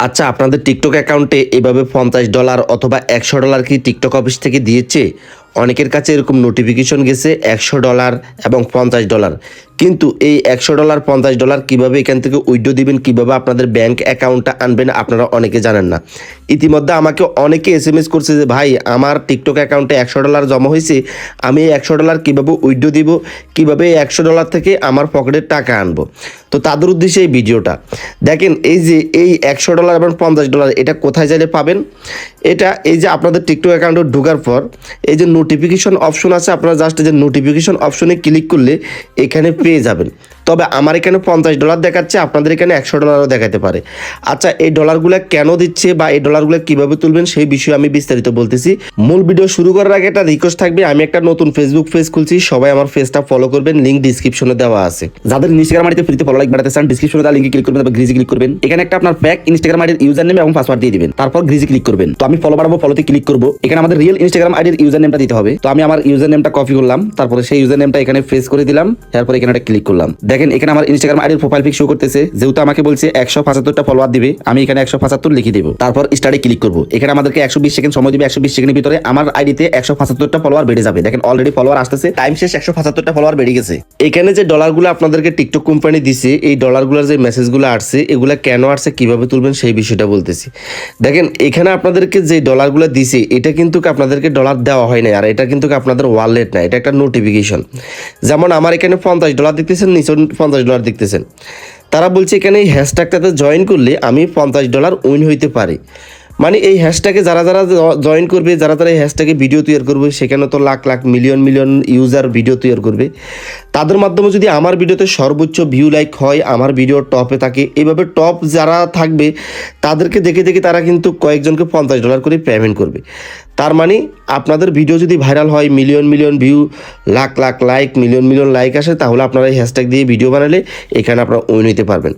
আচ্ছা আপনাদের টিকটক অ্যাকাউন্টে এভাবে পঞ্চাশ ডলার অথবা একশো ডলার কি টিকটক অফিস থেকে দিয়েছে? অনেকের কাছে এরকম নোটিফিকেশন গেছে একশো ডলার এবং পঞ্চাশ ডলার কিন্তু এই একশো ডলার পঞ্চাশ ডলার কীভাবে এখান থেকে উইড্রো দিবেন, কীভাবে আপনাদের ব্যাংক অ্যাকাউন্টটা আনবেন, আপনারা অনেকে জানেন না। ইতিমধ্যে আমাকে অনেকে এস এম এস করছে যে, ভাই, আমার টিকটক অ্যাকাউন্টে একশো ডলার জমা হয়েছে, আমি এই একশো ডলার কীভাবে উইড্রো দিব, কীভাবে এই একশো ডলার থেকে আমার পকেটের টাকা আনব? তো তাদের উদ্দেশ্যে এই ভিডিওটা। দেখেন, এই যে এই একশো ডলার এবং পঞ্চাশ ডলার এটা কোথায় চাইলে পাবেন? এটা এই যে আপনাদের টিকটক অ্যাকাউন্টে ঢোকার পর, এই যে নোটিফিকেশন অপশন আছে আপনারা জাস্ট যে নোটিফিকেশন অপশনে ক্লিক করলে এখানে পেয়ে যাবেন। তবে আমার এখানে পঞ্চাশ ডলার দেখাচ্ছে, আপনাদের এখানে একশো ডলারও দেখাতে পারে। আচ্ছা এই ডলারগুলো কেন দিচ্ছে বা এই ডলারগুলো কীভাবে তুলবেন সেই বিষয়ে আমি বিস্তারিত বলতেছি। মূল ভিডিও শুরু করার আগে একটা রিকোয়েস্ট থাকবে, আমি একটা নতুন ফেসবুক পেজ খুলছি, সবাই আমার পেজটা ফলো করবেন লিঙ্ক ডিসক্রিপশনে দেওয়া আছে। যাদের ইনস্টাগ্রাম আইডিতে ফ্রিতে ফলো লাইক বাড়াতে চান ডিসক্রিপশনে তার লিঙ্কে ক্লিক করবেন, তারপর গ্রিজে ক্লিক করবেন। এখানে একটা আপনার প্যাক ইনস্টাগ্রাম আইডির ইউজার নেম এবং পাসওয়ার্ড দিয়ে দিবেন। তারপর গ্রিজে ক্লিক করবেন। তো আমি ফলো বাড়াবো ফলোতে ক্লিক করব। এখানে আমাদের রিয়েল ইনস্টাগ্রাম আইডির ইউজার নেমটা দিতে হবে। তো আমি আমার ইউজার নেমটা কপি করলাম, তারপরে সেই ইউজার নেমটা এখানে ফেস করে দিলাম তারপর এখানে একটা ক্লিক করলাম। দেখেন, এখানে আমার ইনস্টাগ্রাম আইডির প্রোফাইল পিক শো করতেছে। যেহেতু আমাকে বলছে একশো পঁচাত্তরটা ফলোয়ার দিবে, আমি এখানে একশো পঁচাত্তর লিখে দেবো। তারপর স্টার্টে ক্লিক করব। এখানে আমাদেরকে একশো বিশ সেকেন্ড সময় দিবে, একশো বিশ সেকেন্ডের ভিতরে আমার আইডিতে একশো পঁচাত্তরটা ফলোয়ার বেড়ে যাবে। দেখেন অলরেডি ফলোয়ার আসতেছে টাইম শেষ, একশো পঁচাত্তরটা ফলোয়ার বেড়ে গেছে। এখানে যে ডলারগুলো আপনাদেরকে টিকটক কোম্পানি দিছে, এই ডলারগুলোর যে মেসেজগুলো আসছে, এগুলো কেন আসছে, কীভাবে তুলবেন, সেই বিষয়টা বলতেছি। দেখেন, এখানে আপনাদেরকে যে ডলারগুলো দিছে, এটা কিন্তু আপনাদেরকে ডলার দেওয়া হয় না আর এটা কিন্তু আপনাদের ওয়ালেট না, এটা একটা নোটিফিকেশন যেমন আমার এখানে পঞ্চাশ ডলার দেখতেছেন নিচে পঞ্চাশ ডলার দেখতেছেন। তারা বলছে, এখানে এই হ্যাশট্যাগটাতে জয়েন করলে আমি পঞ্চাশ ডলার উইন হইতে পারি। মানে এই হ্যাশট্যাগে যারা যারা জয়েন করবে, যারা যারা এই হ্যাশট্যাগে ভিডিও তৈরি করবে, সেখানে তো lakh lakh million million user video তৈরি করবে। তাদের মাধ্যমে যদি আমার ভিডিওতে সর্বোচ্চ ভিউ লাইক হয়, আমার ভিডিও টপে থাকে এইভাবে টপ যারা থাকবে, তাদেরকে দেখে দেখে তারা কিন্তু কয়েকজনকে পঞ্চাশ ডলার করে পেমেন্ট করবে। তার মানে আপনাদের ভিডিও যদি ভাইরাল হয় million million view lakh lakh like million million like আসে, তাহলে আপনারা এই হ্যাশট্যাগ দিয়ে ভিডিও বানালে এখানে আপনারা উইন নিতে পারবেন।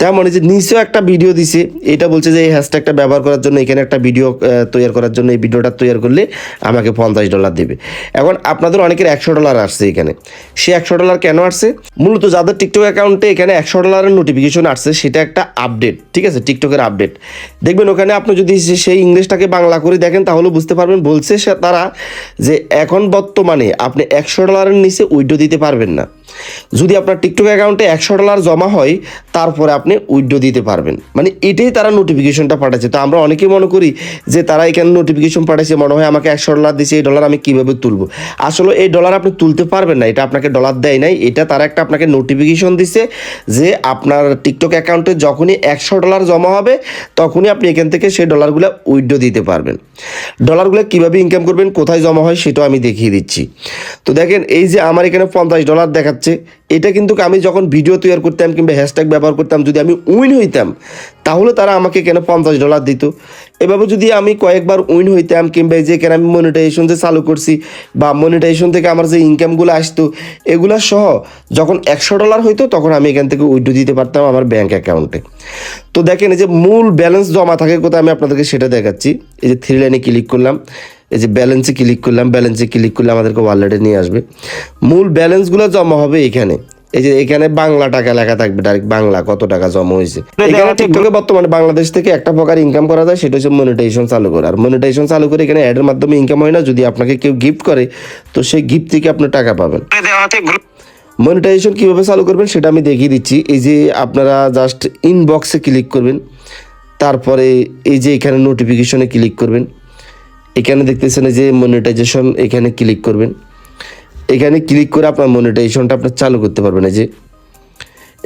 তেমন যে নিচেও একটা ভিডিও দিছে, এটা বলছে যে এই হ্যাশট্যাগটা ব্যবহার করার জন্য, এখানে একটা ভিডিও তৈরি করার জন্য এই ভিডিওটা তৈরি করলে আমাকে পঞ্চাশ ডলার দেবে। এখন আপনাদের অনেকের একশো ডলার আসছে এখানে। সে একশো ডলার কেন আসছে? মূলত যাদের টিকটক অ্যাকাউন্টে এখানে একশো ডলারের নোটিফিকেশন আসছে, সেটা একটা আপডেট ঠিক আছে? টিকটকের আপডেট দেখবেন ওখানে আপনি যদি সেই ইংলিশটাকে বাংলা করে দেখেন, তাহলে বুঝতে পারবেন। বলছে সে তারা যে এখন বর্তমানে আপনি একশো ডলারের নিচে উইডো দিতে পারবেন না। যদি আপনার টিকটক অ্যাকাউন্টে একশো ডলার জমা হয়, তারপরে আপনি উইড্রো দিতে পারবেন। মানে এটাই তারা নোটিফিকেশনটা পাঠাচ্ছে। তো আমরা অনেকেই মনে করি যে তারা এখানে নোটিফিকেশন পাঠাচ্ছে মনে হয় আমাকে একশো ডলার দিচ্ছে এই ডলার আমি কীভাবে তুলবো? আসলে এই ডলার আপনি তুলতে পারবেন না, এটা আপনাকে ডলার দেয় নাই। এটা তারা একটা আপনাকে নোটিফিকেশন দিচ্ছে যে আপনার টিকটক অ্যাকাউন্টে যখনই একশো ডলার জমা হবে, তখনই আপনি এখান থেকে সেই ডলারগুলো উইড্রো দিতে পারবেন। ডলারগুলো কীভাবে ইনকাম করবেন, কোথায় জমা হয়, সেটাও আমি দেখিয়ে দিচ্ছি। তো দেখেন, এই যে আমার এখানে পঞ্চাশ ডলার দেখাচ্ছে এটা কিন্তু আমি যখন ভিডিও তৈরি করতাম কিংবা হ্যাশট্যাগ ব্যবহার করতাম, যদি আমি উইন হইতাম, তাহলে তারা আমাকে কেন পঞ্চাশ ডলার দিত? এভাবে যদি আমি কয়েকবার উইন হইতাম কিংবা যে কেন আমি মনিটাইজেশন যে চালু করছি বা মনিটাইজেশন থেকে আমার যে ইনকামগুলো আসতো, এগুলো সহ যখন একশো ডলার হইতো, তখন আমি এখান থেকে উইড্রো দিতে পারতাম আমার ব্যাঙ্ক অ্যাকাউন্টে তো দেখেন এই যে মূল ব্যালেন্স জমা থাকে কোথায় আমি আপনাদেরকে সেটা দেখাচ্ছি। এই যে থ্রি লাইনে ক্লিক করলাম। এই যে ব্যালেন্সে ক্লিক করলাম ব্যালেন্সে ক্লিক করলে আমাদেরকে ওয়ালেটে নিয়ে আসবে। মূল ব্যালেন্সগুলো জমা হবে এখানে। এই যে এখানে বাংলা টাকা লেখা থাকবে ডাইরেক্ট বাংলা কত টাকা জমা হয়েছে। এখানে টিকটকে বর্তমানে বাংলাদেশ থেকে একটা প্রকার ইনকাম করা যায় সেটা হচ্ছে মনিটাইজেশন চালু করে। আর মনিটাইজেশন চালু করে এখানে অ্যাডের মাধ্যমে ইনকাম হয় না যদি আপনাকে কেউ গিফট করে তো সেই গিফট থেকে আপনি টাকা পাবেন। মনিটাইজেশন কীভাবে চালু করবেন সেটা আমি দেখিয়ে দিচ্ছি। এই যে আপনারা জাস্ট ইনবক্সে ক্লিক করবেন তারপরে এই যে এখানে নোটিফিকেশনে ক্লিক করবেন। এখানে দেখতেছেন যে মনিটাইজেশন এখানে ক্লিক করবেন। এখানে ক্লিক করে আপনার মনিটাইজেশনটা আপনার চালু করতে পারবেন। এই যে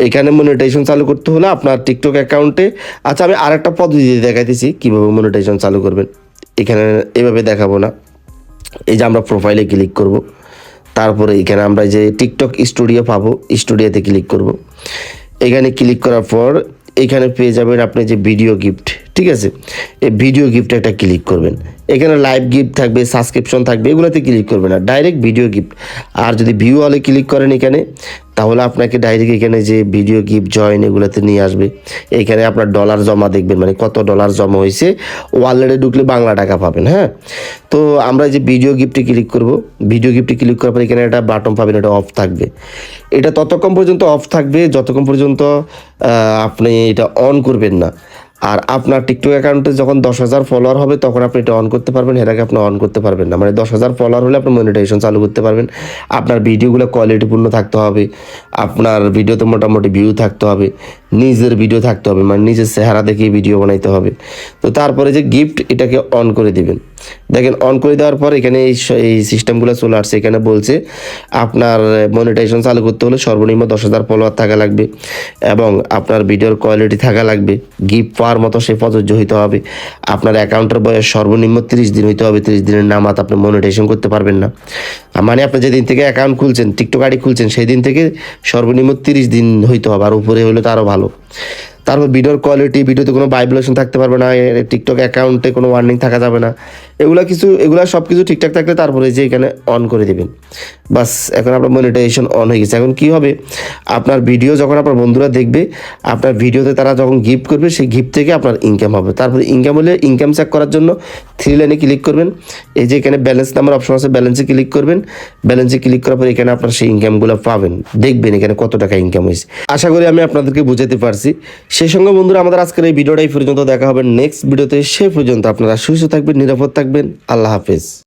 এখানে মনিটাইজেশন চালু করতে হলে আপনার টিকটক অ্যাকাউন্টে আচ্ছা আমি আরেকটা পদ্ধতি দেখাইতেছি, কীভাবে মনিটাইজেশন চালু করবেন। এখানে এভাবে দেখাবো না। এই যে আমরা প্রোফাইলে ক্লিক করব। তারপরে এখানে আমরা যে টিকটক স্টুডিও পাবো স্টুডিওতে ক্লিক করব। এখানে ক্লিক করার পর এখানে পেয়ে যাবেন আপনি যে ভিডিও গিফট ঠিক আছে? এই ভিডিও গিফট একটা ক্লিক করবেন। এখানে লাইভ গিফট থাকবে সাবস্ক্রিপশন থাকবে, এগুলোতে ক্লিক করবেন না। ডাইরেক্ট ভিডিও গিফট আর যদি ভিউ হলে ক্লিক করেন এখানে, তাহলে আপনাকে ডাইরেক্ট এখানে যে ভিডিও গিফট জয়েন এগুলোতে নিয়ে আসবে। এখানে আপনার ডলার জমা দেখবেন মানে কত ডলার জমা হয়েছে। ওয়ালেটে ঢুকলে বাংলা টাকা পাবেন হ্যাঁ? তো আমরা যে ভিডিও গিফটে ক্লিক করব ভিডিও গিফটে ক্লিক করার পর এখানে একটা বাটন পাবেন, এটা অফ থাকবে। এটা ততক্ষণ পর্যন্ত অফ থাকবে, যতক্ষণ পর্যন্ত আপনি এটা অন করবেন না। আর আপনার টিকটক অ্যাকাউন্টে যখন দশ হাজার ফলোয়ার হবে, তখন আপনি এটা অন করতে পারবেন। এর আগে আপনি অন করতে পারবেন না। মানে দশ হাজার ফলোয়ার হলে আপনি মনিটাইজেশন চালু করতে পারবেন। আপনার ভিডিওগুলো কোয়ালিটিপূর্ণ থাকতে হবে। আপনার ভিডিওতে মোটামুটি ভিউ থাকতে হবে। নিজের ভিডিও থাকতে হবে। মানে নিজের চেহারা দেখে ভিডিও বানাইতে হবে। তো তারপরে যে গিফট এটাকে অন করে দিবেন। দেখেন অন করে দেওয়ার পর এখানে এই সিস্টেমগুলো চলে আসছে। এখানে বলছে আপনার মনিটাইজেশন চালু করতে হলে সর্বনিম্ন দশ হাজার ফলোয়ার থাকা লাগবে এবং আপনার ভিডিওর কোয়ালিটি থাকা লাগবে। গিফট পাওয়ার মতো সে প্রযোজ্য হইতে হবে। আপনার অ্যাকাউন্টের বয়স সর্বনিম্ন তিরিশ দিন হইতে হবে। তিরিশ দিনের নামাত আপনি মনিটাইজেশন করতে পারবেন না। মানে আপনি যেদিন থেকে অ্যাকাউন্ট খুলছেন টিকটক আইডি খুলছেন সেই দিন থেকে সর্বনিম্ন তিরিশ দিন হইতে হবে আর উপরে হলে তো আরও ভালো। তারপর ভিডিওর কোয়ালিটি ভিডিওতে কোনো ভাইব্রেশন থাকতে পারবে না। টিকটক অ্যাকাউন্টে কোনো ওয়ার্নিং থাকা যাবে না। এগুলা কিছু, এগুলা সব কিছু ঠিকঠাক থাকলে তারপরে যে এখানে অন করে দিবেন। বাস, এখন আপনার মনিটাইজেশন অন হয়ে গেছে। এখন কি হবে? আপনার ভিডিও যখন আপনার বন্ধুরা দেখবে, আপনার ভিডিওতে তারা যখন গিফট করবে, সেই গিফট থেকে আপনার ইনকাম হবে। তারপরে ইনকাম হলে ইনকাম চেক করার জন্য থ্রি লাইনে ক্লিক করবেন। এই যে এখানে ব্যালেন্স নাম্বার অপশন আছে ব্যালেন্সে ক্লিক করবেন। ব্যালেন্সে ক্লিক করার পর এখানে আপনার সেই ইনকামগুলো পাবেন। দেখবেন এখানে কত টাকা ইনকাম হয়েছে। আশা করি আমি আপনাদেরকে বুঝাতে পারছি। সেই সঙ্গে বন্ধুরা, আমাদের আজকের এই ভিডিওটাই পর্যন্ত। দেখা হবে নেক্সট ভিডিওতে সে পর্যন্ত আপনারা সুস্থ থাকবেন, নিরাপদ থাকবেন। আল্লাহ হাফেজ।